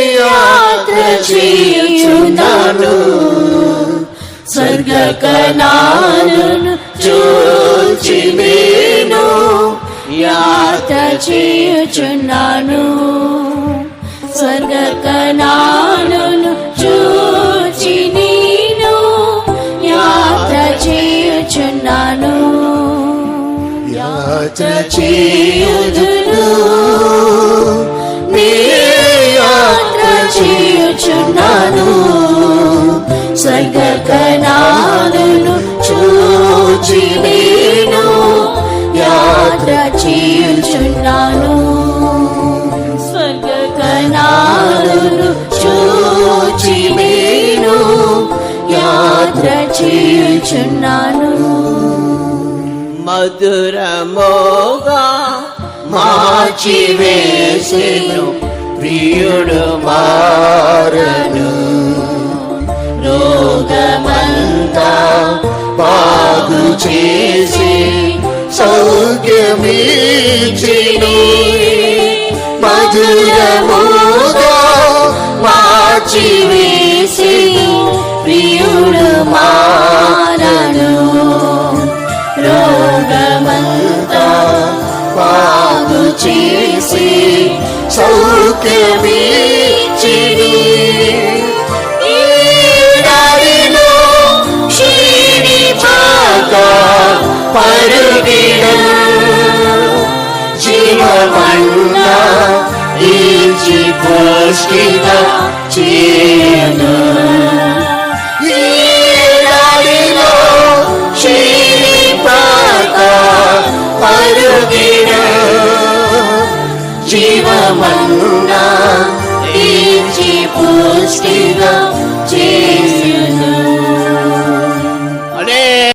యాత్ర చేయుచున్నాను స్వర్గ కణాలను చూచి నేను యాత్ర చేయుచున్నాను స్వర్గ కణాలను చూచి నేను యాత్ర చేయుచున్నాను యాత్ర చేయుదును చేయుచున్నాను స్వర్గ కణాలను చూచి నేను యాత్ర చేయుచున్నాను. మధురమోగా మార్చి వేసేను ప్రియుడు మారను. రోగమంతా బాగు చేసి భాగ్యమీచిను మధురముగా మార్చి వేసిను ప్రియుడు మారను రోగమంతా బాగు చేసి Deus que dá tino Yiralino Chiripata Parugina Jeeva Manna